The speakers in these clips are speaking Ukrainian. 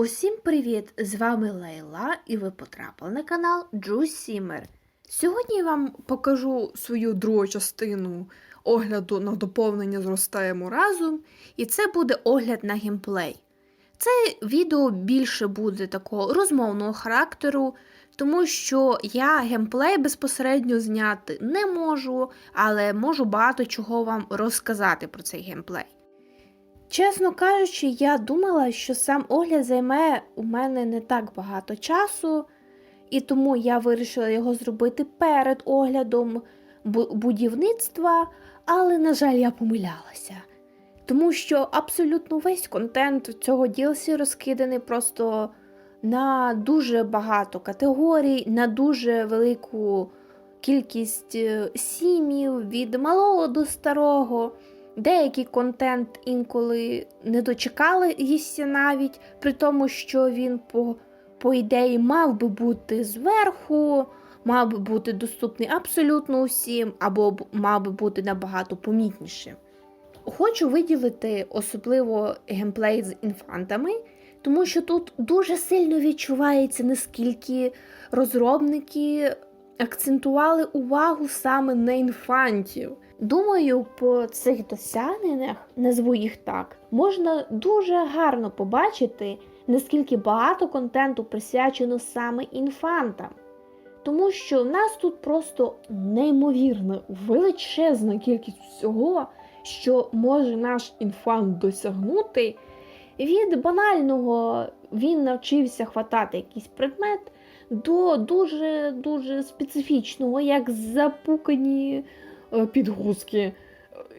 Усім привіт! З вами Лейла, і ви потрапили на канал Джу Сімер. Сьогодні я вам покажу свою другу частину огляду на доповнення Зростаємо разом, і це буде огляд на геймплей. Це відео більше буде такого розмовного характеру, тому що я геймплей безпосередньо зняти не можу, але можу багато чого вам розказати про цей геймплей. Чесно кажучи, я думала, що сам огляд займе у мене не так багато часу, і тому я вирішила його зробити перед оглядом будівництва, але, на жаль, я помилялася. Тому що абсолютно весь контент цього DLC розкиданий просто на дуже багато категорій, на дуже велику кількість е, сім'їв від малого до старого. Деякий контент інколи не дочекалися навіть, при тому, що він по, по ідеї мав би бути зверху, мав би бути доступний абсолютно усім, або мав би бути набагато помітнішим. Хочу виділити особливо геймплей з інфантами, тому що тут дуже сильно відчувається, наскільки розробники акцентували увагу саме на інфантів. Думаю, по цих досягненнях, назву їх так, можна дуже гарно побачити, наскільки багато контенту присвячено саме інфантам. Тому що в нас тут просто неймовірна величезна кількість всього, що може наш інфант досягнути. Від банального він навчився хватати якийсь предмет до дуже дуже специфічного, як запукані підгузки.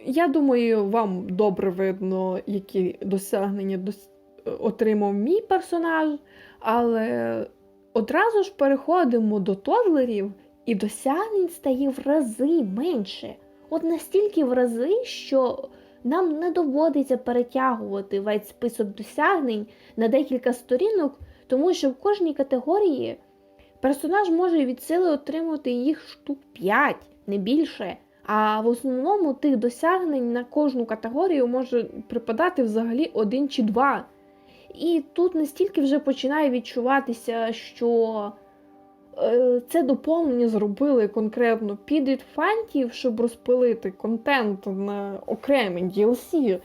Я думаю, вам добре видно, які досягнення дос- е, отримав мій персонаж, але одразу ж переходимо до тодлерів, і досягнень стає в рази менше. От настільки в рази, що нам не доводиться перетягувати весь список досягнень на декілька сторінок, тому що в кожній категорії персонаж може від сили отримувати їх штук 5, не більше. А в основному тих досягнень на кожну категорію може припадати взагалі один чи два. І тут настільки вже починає відчуватися, що е, це доповнення зробили конкретно під інфантів, щоб розпилити контент на окремі DLC.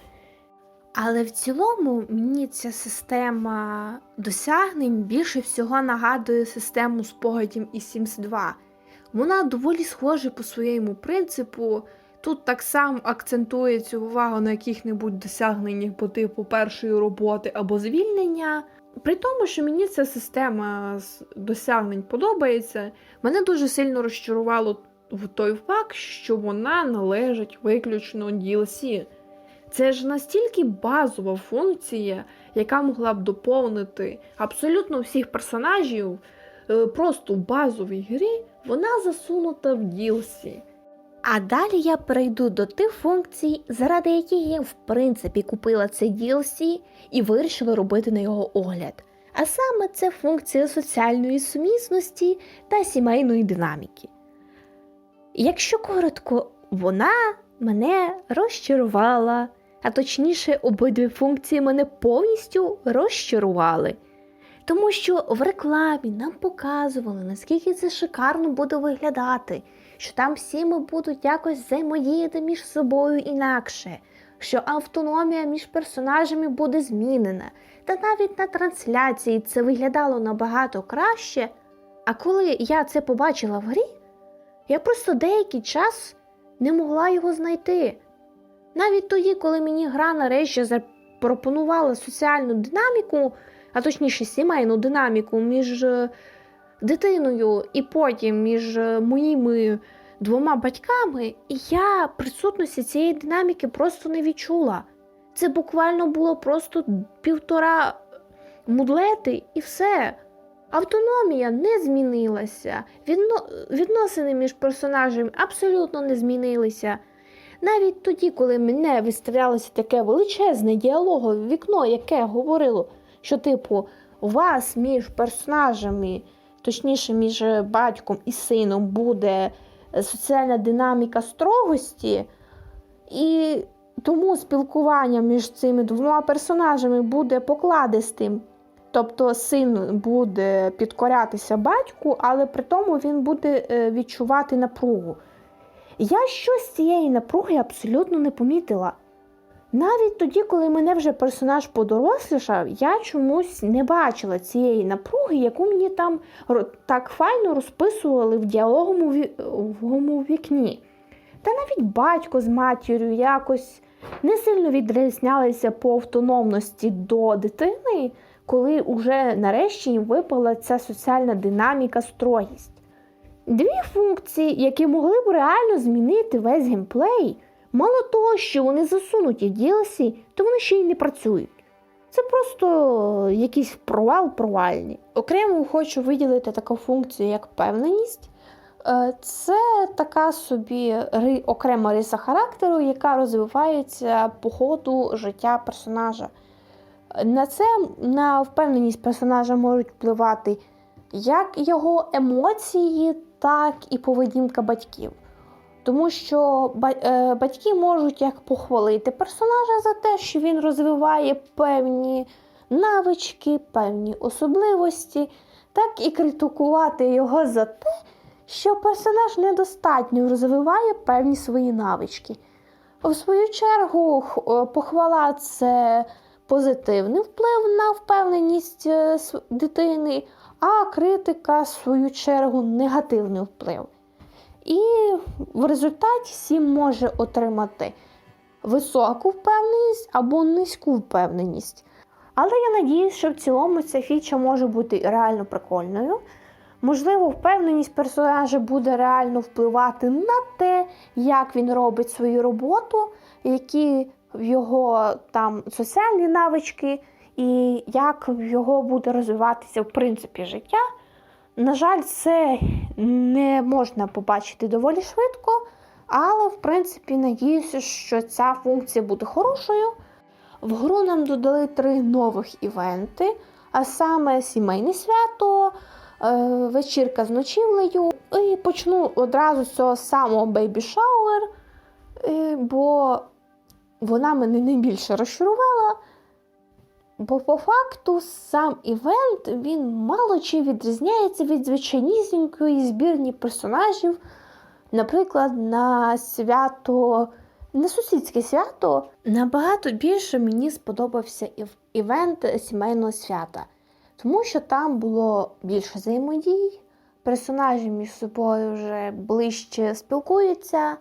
Але в цілому мені ця система досягнень більше всього нагадує систему спогадів із Sims 2. Вона доволі схожа по своєму принципу. Тут так само акцентується увага на яких-небудь досягненнях по типу першої роботи або звільнення. При тому, що мені ця система досягнень подобається, мене дуже сильно розчарувало в той факт, що вона належить виключно DLC. Це ж настільки базова функція, яка могла б доповнити абсолютно всіх персонажів е, просто базовій грі, вона засунута в DLC. А далі я перейду до тих функцій, заради яких я в принципі купила цей DLC і вирішила робити на його огляд. А саме це функція соціальної сумісності та сімейної динаміки. Якщо коротко, вона мене розчарувала, а точніше, обидві функції мене повністю розчарували. Тому що в рекламі нам показували, наскільки це шикарно буде виглядати, що там всі ми будуть якось взаємодіяти між собою інакше, що автономія між персонажами буде змінена. Та навіть на трансляції це виглядало набагато краще. А коли я це побачила в грі, я просто деякий час не могла його знайти. Навіть тоді, коли мені гра нарешті запропонувала соціальну динаміку, а точніше сімейну динаміку між е, дитиною і потім між е, моїми двома батьками, я присутності цієї динаміки просто не відчула. Це буквально було просто півтора мудлети і все. Автономія не змінилася, відно... відносини між персонажами абсолютно не змінилися. Навіть тоді, коли мене виставлялося таке величезне діалогове вікно, яке говорило, що, типу, вас між персонажами, точніше, між батьком і сином, буде соціальна динаміка строгості, і тому спілкування між цими двома персонажами буде покладистим, Тобто син буде підкорятися батьку, але при тому він буде е, відчувати напругу. Я щось цієї напруги абсолютно не помітила. Навіть тоді, коли мене вже персонаж подорослішав, я чомусь не бачила цієї напруги, яку мені там так файно розписували в діалоговому ві- вікні. Та навіть батько з матір'ю якось не сильно відрізнялися по автономності до дитини, коли уже нарешті їм випала ця соціальна динаміка, строгість. Дві функції, які могли б реально змінити весь геймплей, мало того, що вони засунуті в DLC, то вони ще й не працюють. Це просто якийсь провал провальний. Окремо хочу виділити таку функцію, як певненість. Е, Це така собі окрема риса характеру, яка розвивається по ходу життя персонажа. На це на впевненість персонажа можуть впливати як його емоції, так і поведінка батьків. Тому що е, батьки можуть як похвалити персонажа за те, що він розвиває певні навички, певні особливості, так і критикувати його за те, що персонаж недостатньо розвиває певні свої навички. В свою чергу, похвала це позитивний вплив на впевненість е, дитини, а критика, в свою чергу, негативний вплив. І в результаті сім може отримати високу впевненість або низьку впевненість. Але я надіюсь, що в цілому ця фіча може бути реально прикольною. Можливо, впевненість персонажа буде реально впливати на те, як він робить свою роботу, які його там соціальні навички, і як його буде розвиватися в принципі життя. На жаль, це не можна побачити доволі швидко, але в принципі надіюся, що ця функція буде хорошою. В гру нам додали три нових івенти, а саме сімейне свято, е, вечірка з ночівлею. І почну одразу з цього самого Baby Shower, е, бо вона мене найбільше розчарувала. Бо по факту сам івент він мало чи відрізняється від звичайнісінької збірні персонажів. Наприклад, на свято, на сусідське свято набагато більше мені сподобався ів- івент сімейного свята, тому що там було більше взаємодій, персонажі між собою вже ближче спілкуються.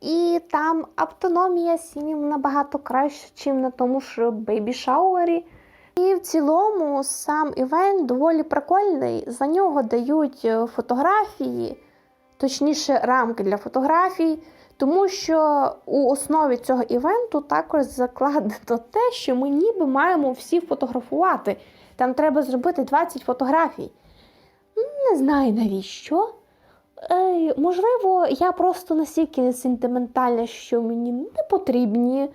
І там автономія сім'ї набагато краще, ніж на тому ж бейбі шауері. І в цілому сам івент доволі прикольний. За нього дають е, фотографії, точніше, рамки для фотографій, тому що у основі цього івенту також закладено те, що ми ніби маємо всі фотографувати. Там треба зробити 20 фотографій. Не знаю навіщо. Можливо, я просто настільки не сентиментальна, що мені не потрібні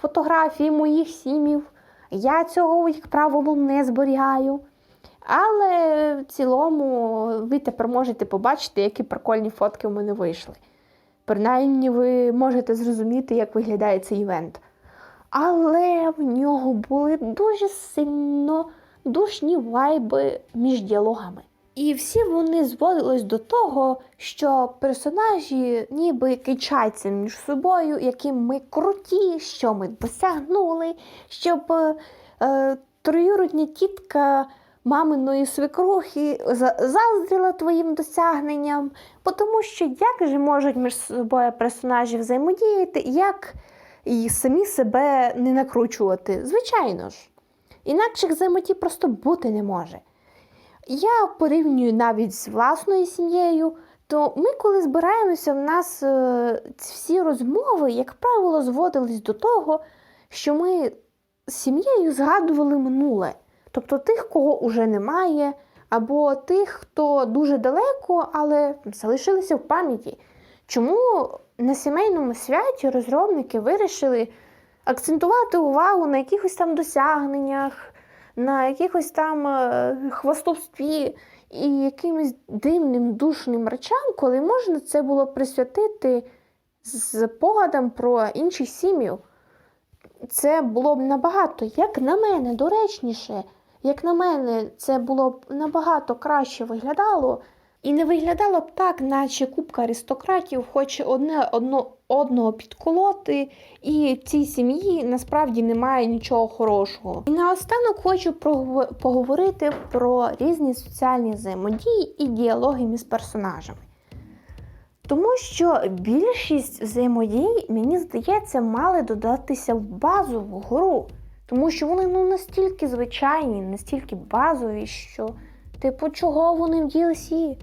фотографії моїх сім'їв. Я цього, як правило, не зберігаю. Але в цілому ви тепер можете побачити, які прикольні фотки в мене вийшли. Принаймні, ви можете зрозуміти, як виглядає цей івент. Але в нього були дуже сильно душні вайби між діалогами. І всі вони зводились до того, що персонажі ніби кичаться між собою, які ми круті, що ми досягнули, щоб е, троюродня тітка маминої свекрухи за- заздрила твоїм досягненням, тому що як же можуть між собою персонажі взаємодіяти, як і самі себе не накручувати? Звичайно ж. Інакших взаємодій просто бути не може. Я порівнюю навіть з власною сім'єю, то ми, коли збираємося, в нас е, всі розмови, як правило, зводились до того, що ми з сім'єю згадували минуле, тобто тих, кого уже немає, або тих, хто дуже далеко, але залишилися в пам'яті. Чому на сімейному святі розробники вирішили акцентувати увагу на якихось там досягненнях, на якихось там хвостовстві хвастовстві і якимось дивним душним речам, коли можна це було присвятити з погадом про інших сім'ю. Це було б набагато, як на мене, доречніше Як на мене, це було б набагато краще виглядало, і не виглядало б так, наче купка аристократів хоче одне одно, одного підколоти, і цій сім'ї насправді немає нічого хорошого. І наостанок хочу поговорити про різні соціальні взаємодії і діалоги між персонажами. Тому що більшість взаємодій, мені здається, мали додатися в базову гру. Тому що вони ну, настільки звичайні, настільки базові, що, типу, чого вони в DLC?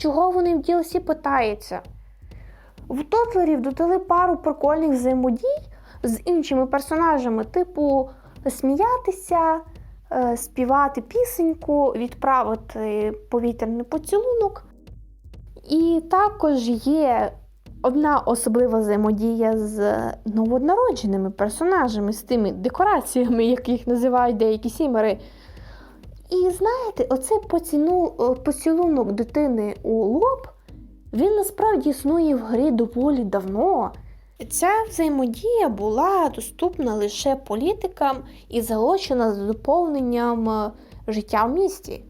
Чого вони в DLC питається? В тотлерів додали пару прикольних взаємодій з іншими персонажами, типу сміятися, е, співати пісеньку, відправити повітряний поцілунок. І також є одна особлива взаємодія з новонародженими персонажами, з тими декораціями, як їх називають деякі сімери. І знаєте, оцей поціну, е, поцілунок дитини у лоб, він насправді існує в грі доволі давно. Ця взаємодія була доступна лише політикам і залучена з доповненням е, життя в місті.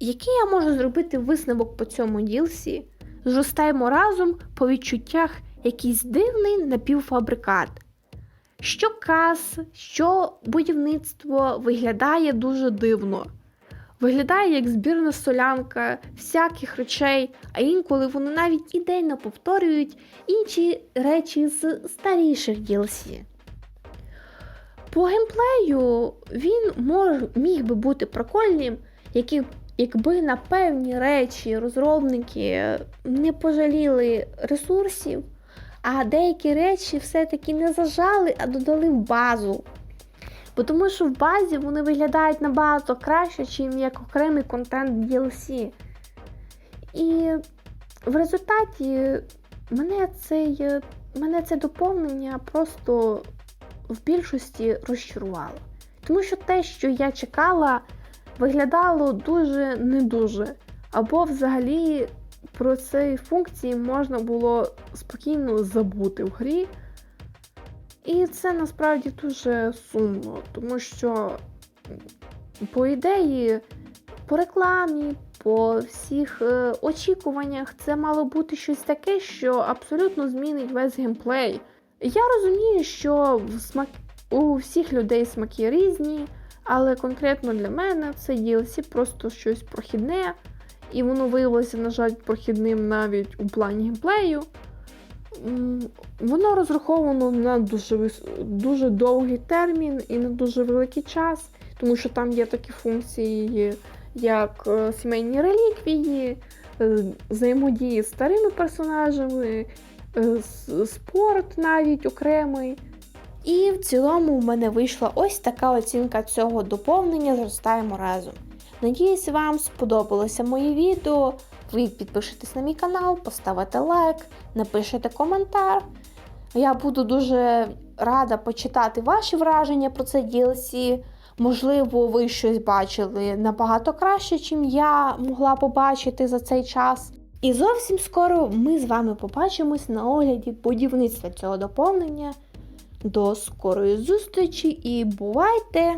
Який я можу зробити висновок по цьому ділсі? Зростаємо разом по відчуттях якийсь дивний напівфабрикат. Що кас, що будівництво виглядає дуже дивно. Виглядає як збірна солянка всяких речей, а інколи вони навіть ідейно повторюють інші речі з старіших DLC. По геймплею він мож, міг би бути прикольним, які, якби на певні речі розробники не пожаліли ресурсів, а деякі речі все-таки не зажали, а додали в базу. Бо тому що в базі вони виглядають набагато краще, ніж як окремий контент DLC. І в результаті мене, цей, мене це доповнення просто в більшості розчарувало. Тому що те, що я чекала, виглядало дуже не дуже. Або взагалі про ці функції можна було спокійно забути в грі. І це насправді дуже сумно, тому що, по ідеї, по рекламі, по всіх е, очікуваннях, це мало бути щось таке, що абсолютно змінить весь геймплей. Я розумію, що в смак... у всіх людей смаки різні, але конкретно для мене це DLC просто щось прохідне, і воно виявилося, на жаль, прохідним навіть у плані геймплею. Воно розраховано на дуже, дуже довгий термін і на дуже великий час, тому що там є такі функції, як е, сімейні реліквії, е, взаємодії з старими персонажами, е, спорт навіть окремий. І в цілому в мене вийшла ось така оцінка цього доповнення Зростаємо разом. Надіюсь, вам сподобалося моє відео. Ви підпишетесь на мій канал, поставите лайк, напишете коментар. Я буду дуже рада почитати ваші враження про це DLC. Можливо, ви щось бачили набагато краще, чим я могла побачити за цей час. І зовсім скоро ми з вами побачимось на огляді будівництва цього доповнення. До скорої зустрічі і бувайте!